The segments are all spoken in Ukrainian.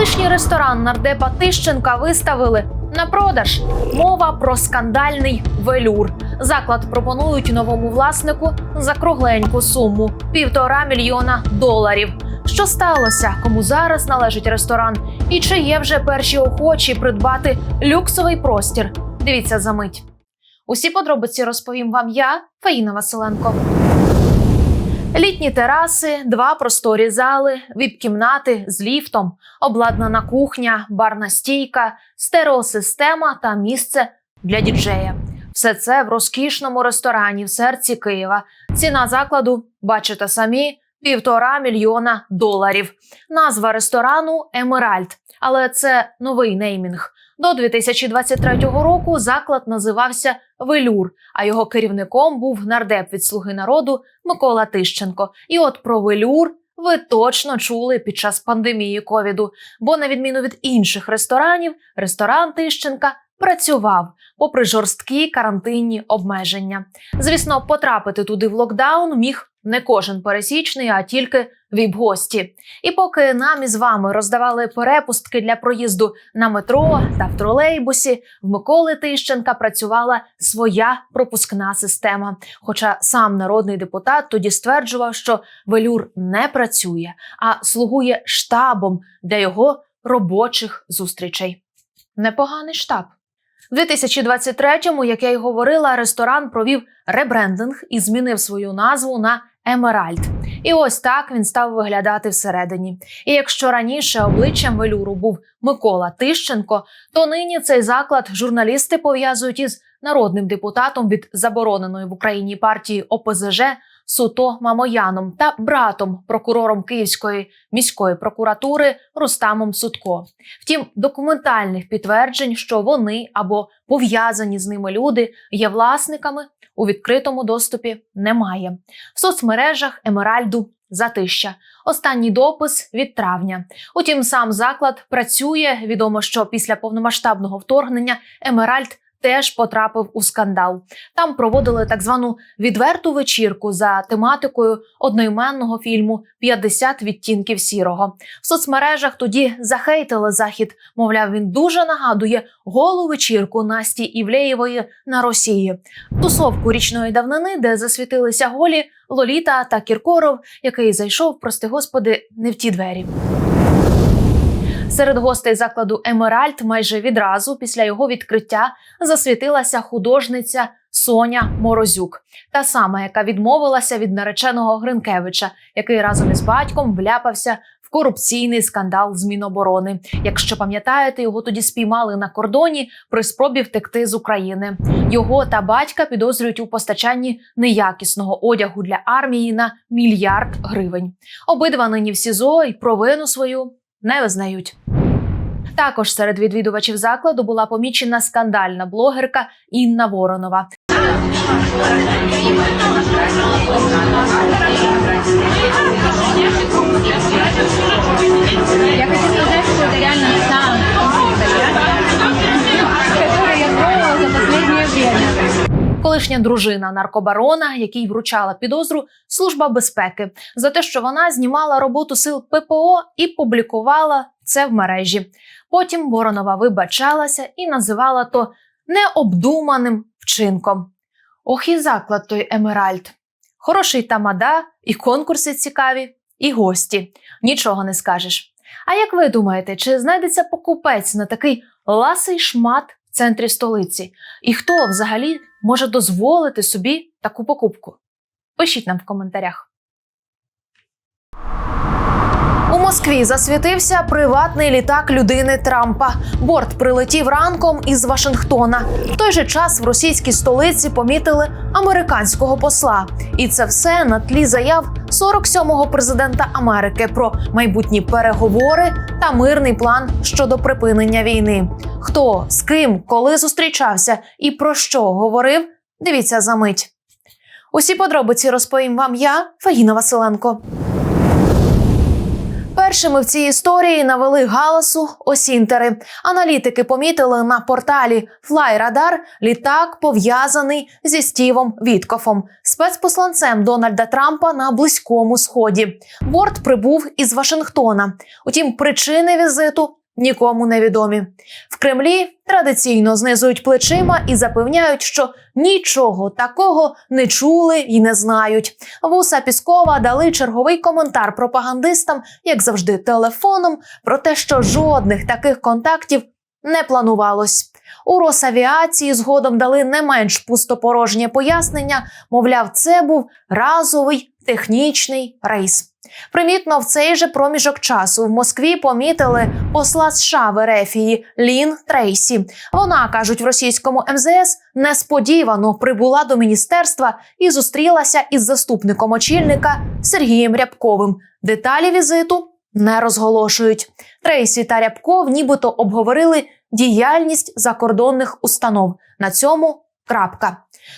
Колишній ресторан нардепа Тищенка виставили на продаж. Мова про скандальний велюр. Заклад пропонують новому власнику за кругленьку суму півтора мільйона доларів. Що сталося? Кому зараз належить ресторан? І чи є вже перші охочі придбати люксовий простір? Дивіться за мить. Усі подробиці розповім вам я, Фаїна Василенко. Літні тераси, два просторі зали, віп-кімнати з ліфтом, обладнана кухня, барна стійка, стереосистема та місце для діджея. Все це в розкішному ресторані в серці Києва. Ціна закладу, бачите самі, півтора мільйона доларів. Назва ресторану Емеральд, але це новий неймінг. До 2023 року заклад називався Велюр, а його керівником був нардеп від Слуги народу Микола Тищенко. І от про велюр ви точно чули під час пандемії ковіду. Бо, на відміну від інших ресторанів, ресторан Тищенка працював попри жорсткі карантинні обмеження. Звісно, потрапити туди в локдаун міг не кожен пересічний, а тільки віп-гості. І поки нам із вами роздавали перепустки для проїзду на метро та в тролейбусі, в Миколи Тищенка працювала своя пропускна система. Хоча сам народний депутат тоді стверджував, що велюр не працює, а слугує штабом для його робочих зустрічей. Непоганий штаб. В 2023-му, як я й говорила, ресторан провів ребрендинг і змінив свою назву на Емеральд. І ось так він став виглядати всередині. І якщо раніше обличчям велюру був Микола Тищенко, то нині цей заклад журналісти пов'язують із народним депутатом від забороненої в Україні партії ОПЗЖ Суто Мамояном та братом прокурором Київської міської прокуратури Рустамом Сутко. Втім, документальних підтверджень, що вони або пов'язані з ними люди є власниками у відкритому доступі немає. В соцмережах Емеральду затища. Останній допис від травня. Утім, сам заклад працює. Відомо, що після повномасштабного вторгнення Емеральд теж потрапив у скандал. Там проводили так звану відверту вечірку за тематикою одноіменного фільму «50 відтінків сірого. В соцмережах тоді захейтили захід. Мовляв, він дуже нагадує голу вечірку Насті Івлеєвої на Росії, тусовку річної давнини, де засвітилися голі Лоліта та Кіркоров, який зайшов, прости господи, не в ті двері. Серед гостей закладу Емеральд майже відразу після його відкриття засвітилася художниця Соня Морозюк, та сама, яка відмовилася від нареченого Гринкевича, який разом із батьком вляпався в корупційний скандал з Міноборони. Якщо пам'ятаєте, його тоді спіймали на кордоні при спробі втекти з України. Його та батька підозрюють у постачанні неякісного одягу для армії на мільярд гривень. Обидва нині в СІЗО і провину свою не визнають. Також серед відвідувачів закладу була помічена скандальна блогерка Інна Воронова. Дружина наркобарона, якій вручала підозру Служба безпеки за те, що вона знімала роботу сил ППО і публікувала це в мережі. Потім Воронова вибачалася і називала то необдуманим вчинком. Ох, і заклад той Емеральд. Хороший тамада, і конкурси цікаві, і гості. Нічого не скажеш. А як ви думаєте, чи знайдеться покупець на такий ласий шмат центрі столиці? І хто взагалі може дозволити собі таку покупку? Пишіть нам в коментарях. У Москві засвітився приватний літак людини Трампа. Борт прилетів ранком із Вашингтона. В той же час в російській столиці помітили американського посла. І це все на тлі заяв 47-го президента Америки про майбутні переговори та мирний план щодо припинення війни. Хто з ким, коли зустрічався і про що говорив? Дивіться за мить. Усі подробиці розповім вам я, Фаїна Василенко. Першими в цій історії навели галасу осінтери. Аналітики помітили на порталі FlyRadar літак пов'язаний зі Стівом Віткофом, спецпосланцем Дональда Трампа на близькому сході. Борт прибув із Вашингтона. Утім, причини візиту нікому не відомі. В Кремлі традиційно знизують плечима і запевняють, що нічого такого не чули і не знають. Вуса Піскова дали черговий коментар пропагандистам, як завжди, телефоном, про те, що жодних таких контактів не планувалось. У Росавіації згодом дали не менш пустопорожнє пояснення. Мовляв, це був разовий технічний рейс. Примітно, в цей же проміжок часу в Москві помітили посла США в Ерефії Лін Трейсі. Вона кажуть в російському МЗС несподівано прибула до міністерства і зустрілася із заступником очільника Сергієм Рябковим. Деталі візиту не розголошують. Трейсі та Рябков нібито обговорили діяльність закордонних установ. На цьому крапка.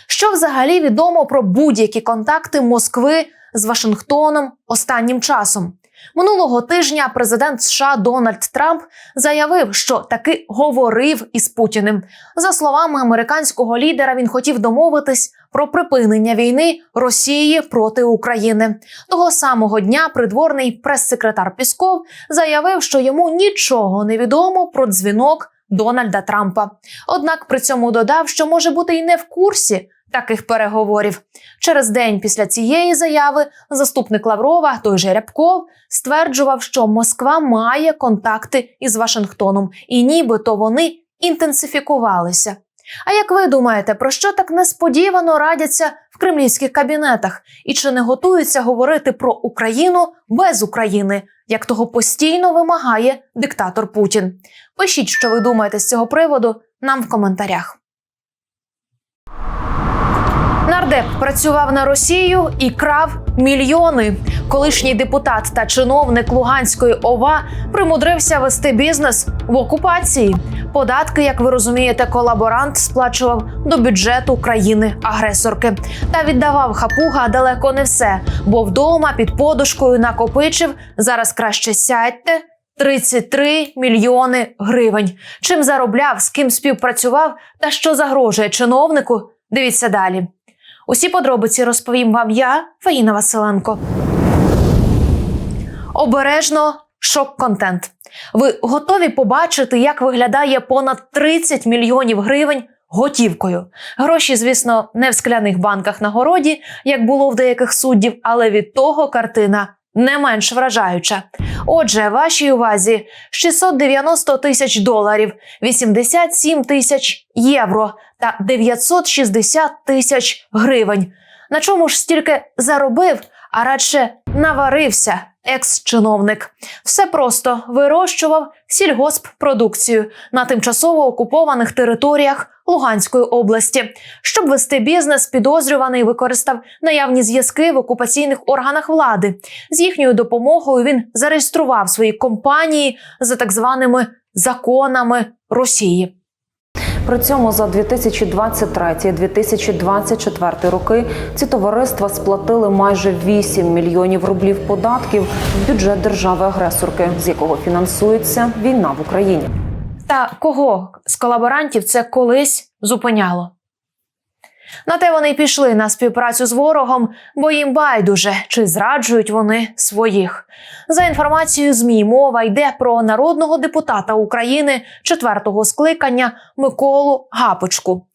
Що взагалі відомо про будь-які контакти Москви з Вашингтоном останнім часом? Минулого тижня президент США Дональд Трамп заявив, що таки говорив із Путіним. За словами американського лідера, він хотів домовитись про припинення війни Росії проти України. Того самого дня придворний прес-секретар Пісков заявив, що йому нічого не відомо про дзвінок Дональда Трампа. Однак при цьому додав, що може бути і не в курсі таких переговорів. Через день після цієї заяви заступник Лаврова, той же Рябков, стверджував, що Москва має контакти із Вашингтоном, і нібито вони інтенсифікувалися. А як ви думаєте, про що так несподівано радяться в кремлівських кабінетах? І чи не готуються говорити про Україну без України, як того постійно вимагає диктатор Путін? Пишіть, що ви думаєте з цього приводу нам в коментарях. Нардеп працював на Росію і крав мільйони. Колишній депутат та чиновник Луганської ОВА примудрився вести бізнес в окупації. Податки, як ви розумієте, колаборант сплачував до бюджету країни-агресорки та віддавав хапуга далеко не все, бо вдома під подушкою накопичив зараз краще сядьте. 33 мільйони гривень. Чим заробляв, з ким співпрацював та що загрожує чиновнику? Дивіться далі. Усі подробиці розповім вам я, Фаїна Василенко. Обережно шок-контент. Ви готові побачити, як виглядає понад 30 мільйонів гривень готівкою. Гроші, звісно, не в скляних банках на городі, як було в деяких суддів, але від того картина не менш вражаюча. Отже, вашій увазі 690 тисяч доларів, 87 тисяч євро та 960 тисяч гривень. На чому ж стільки заробив, а радше наварився екс-чиновник. Все просто вирощував сільгосппродукцію на тимчасово окупованих територіях Луганської області. Щоб вести бізнес, підозрюваний використав наявні зв'язки в окупаційних органах влади. З їхньою допомогою він зареєстрував свої компанії за так званими законами Росії. При цьому за 2023-2024 роки ці товариства сплатили майже 8 мільйонів рублів податків в бюджет держави-агресорки, з якого фінансується війна в Україні. Та кого з колаборантів це колись зупиняло? На те вони й пішли на співпрацю з ворогом, бо їм байдуже, чи зраджують вони своїх. За інформацією ЗМІ, мова йде про народного депутата України четвертого скликання Миколу Гапочку.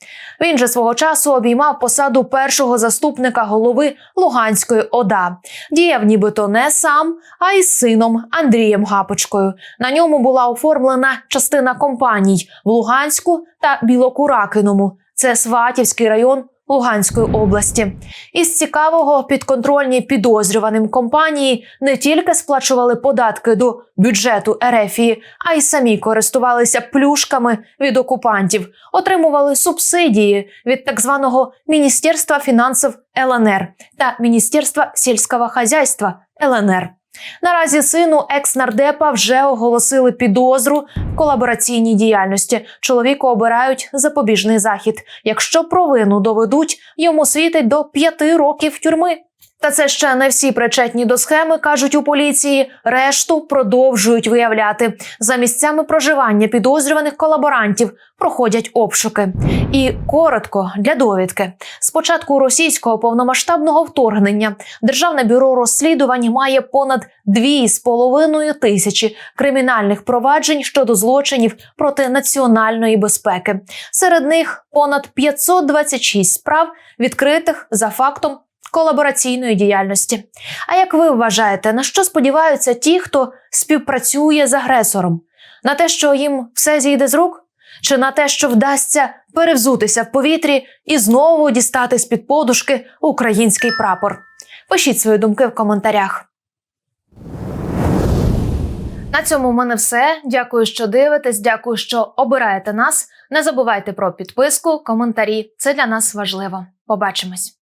Він же свого часу обіймав посаду першого заступника голови Луганської ОДА. Діяв нібито не сам, а й з сином Андрієм Гапочкою. На ньому була оформлена частина компаній в Луганську та Білокуракиному. Це Сватівський район Луганської області. Із цікавого підконтрольні підозрюваним компанії не тільки сплачували податки до бюджету Ерефії, а й самі користувалися плюшками від окупантів, отримували субсидії від так званого Міністерства фінансів ЛНР та Міністерства сільського хазяйства ЛНР. Наразі сину екс-нардепа вже оголосили підозру в колабораційній діяльності. Чоловіку обирають запобіжний захід. Якщо провину доведуть, йому світить до п'яти років тюрми. Та це ще не всі причетні до схеми, кажуть у поліції. Решту продовжують виявляти за місцями проживання підозрюваних колаборантів. Проходять обшуки. І коротко для довідки. З початку російського повномасштабного вторгнення Державне бюро розслідувань має понад 2,5 тисячі кримінальних проваджень щодо злочинів проти національної безпеки. Серед них понад 526 справ відкритих за фактом колабораційної діяльності. А як ви вважаєте, на що сподіваються ті, хто співпрацює з агресором? На те, що їм все зійде з рук? Чи на те, що вдасться перевзутися в повітрі і знову дістати з під подушки український прапор? Пишіть свої думки в коментарях. На цьому в мене все. Дякую, що дивитесь. Дякую, що обираєте нас. Не забувайте про підписку, коментарі. Це для нас важливо. Побачимось.